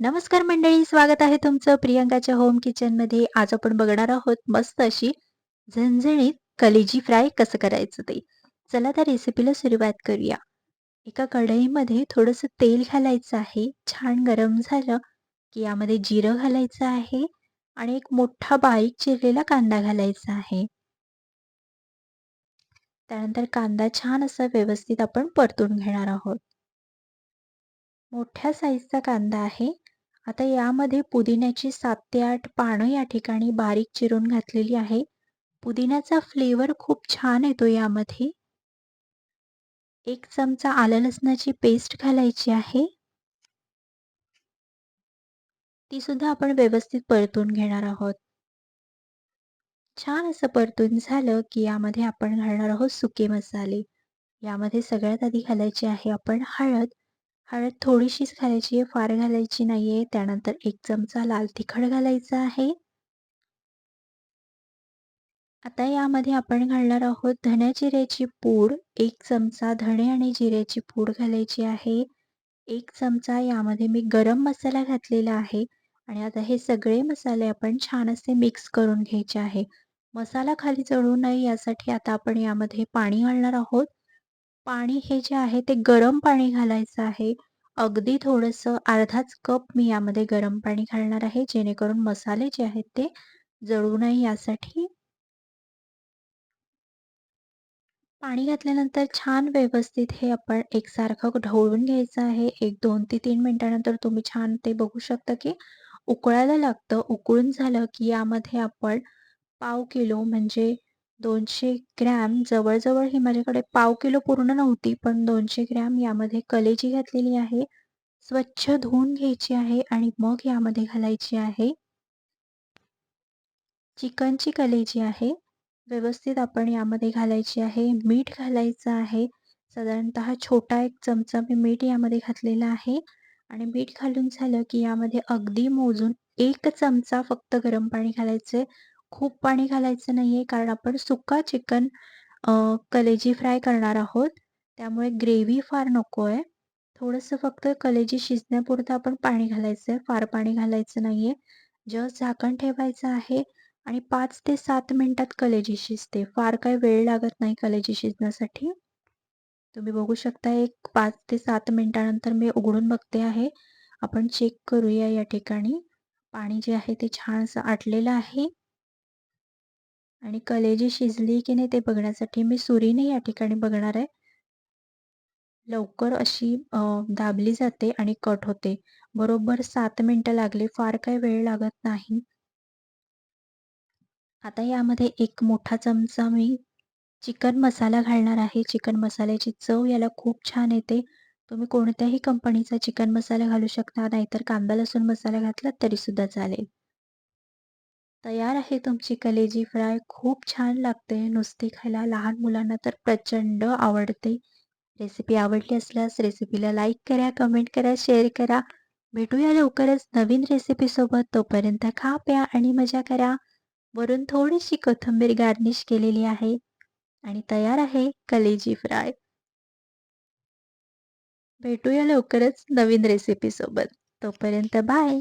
नमस्कार मंडळी, स्वागत आहे तुमचं प्रियंकाच्या होम किचनमध्ये. आज आपण बघणार आहोत मस्त अशी झणझणीत कलेजी फ्राय कसं करायचं ते. चला त्या रेसिपीला सुरुवात करूया. एका कढईमध्ये थोडंसं तेल घालायचं आहे. छान गरम झालं की यामध्ये जिरं घालायचं आहे आणि एक मोठा बारीक चिरलेला कांदा घालायचा आहे. त्यानंतर कांदा छान असा व्यवस्थित आपण परतून घेणार आहोत. मोठ्या साईजचा कांदा आहे. आता यामध्ये पुदिन्याची सात ते आठ पानं या ठिकाणी बारीक चिरून घातलेली आहे. पुदिन्याचा फ्लेवर खूप छान येतो यामध्ये. एक चमचा आलं लसणाची पेस्ट घालायची आहे. ती सुद्धा आपण व्यवस्थित परतून घेणार आहोत. छान असं परतून झालं की यामध्ये आपण घालणार आहोत सुके मसाले. यामध्ये सगळ्यात आधी घालायची आहे आपण हळद. हळद थोडीशीच घालायची आहे, फार घालायची नाही आहे त्यानंतर एक चमचा लाल तिखट घालायचा आहे. आता यामध्ये आपण घालणार आहोत धण्या जिऱ्याची पूड. एक चमचा धणे आणि जिऱ्याची पूड घालायची आहे. एक चमचा यामध्ये मी गरम मसाला घातलेला आहे आणि आता हे सगळे मसाले आपण छान असे मिक्स करून घ्यायचे आहे. मसाला खाली चढू नये यासाठी आता आपण यामध्ये पाणी घालणार आहोत. पाणी हे जे आहे ते गरम पाणी घालायचं आहे. अगदी थोडंसं अर्धाच कप मी यामध्ये गरम पाणी घालणार आहे जेणेकरून मसाले जे आहेत ते जळू नये यासाठी. पाणी घातल्यानंतर छान व्यवस्थित हे आपण एकसारखं ढवळून घ्यायचं आहे. एक दोन ते तीन मिनिटानंतर तुम्ही छान ते बघू शकता की उकळायला लागतं. उकळून झालं की यामध्ये आपण पाव किलो म्हणजे दोनशे ग्रॅम जवळजवळ ही माझ्याकडे पाव किलो पूर्ण नव्हती, पण दोनशे ग्रॅम यामध्ये कलेजी घातलेली आहे. स्वच्छ धुवून घ्यायची आहे आणि मग यामध्ये घालायची आहे चिकनची कलेजी आहे. व्यवस्थित आपण यामध्ये घालायची आहे. मीठ घालायचं आहे. साधारणतः छोटा एक चमचा मी मीठ यामध्ये घातलेला आहे आणि मीठ घालून झालं की यामध्ये अगदी मोजून एक चमचा फक्त गरम पाणी घालायचं खूप पाणी घालायचं नाहीये कारण आपण सुका चिकन कलेजी फ्राय करणार आहोत. त्यामुळे ग्रेव्ही फार नको आहे. थोडंसं फक्त कलेजी शिजण्यापुरतं आपण पाणी घालायचं आहे. फार पाणी घालायचं नाहीये. जस्ट झाकण ठेवायचं आहे आणि पाच ते सात मिनिटात कलेजी शिजते. फार काही वेळ लागत नाही कलेजी शिजण्यासाठी. तुम्ही बघू शकता एक पाच ते सात मिनिटानंतर मी उघडून बघते आहे. आपण चेक करूया या ठिकाणी. पाणी जे आहे ते छान असं आटलेलं आहे. आणि कलेजी शिजली की नाही ते बघण्यासाठी मी सुरीने या ठिकाणी बघणार आहे. लवकर अशी दाबली जाते आणि कट होते. बरोबर सात मिनटं लागले. फार काही वेळ लागत नाही. आता यामध्ये एक मोठा चमचा मी चिकन मसाला घालणार आहे. चिकन मसाल्याची चव याला खूप छान येते. तुम्ही कोणत्याही कंपनीचा चिकन मसाला घालू शकता, नाहीतर कांदा लसूण मसाला घातला तरीसुद्धा चालेल. तयार आहे तुमची कलेजी फ्राय. खूप छान लागते. नुसती खायला लहान मुलांना तर प्रचंड आवडते. रेसिपी आवडली असल्यास रेसिपीला लाईक करा, कमेंट करा, शेअर करा. भेटूया लवकरच नवीन रेसिपीसोबत. तोपर्यंत खा, प्या आणि मजा करा. वरून थोडीशी कोथिंबीर गार्निश केलेली आहे आणि तयार आहे कलेजी फ्राय. भेटूया लवकरच नवीन रेसिपीसोबत. तोपर्यंत बाय.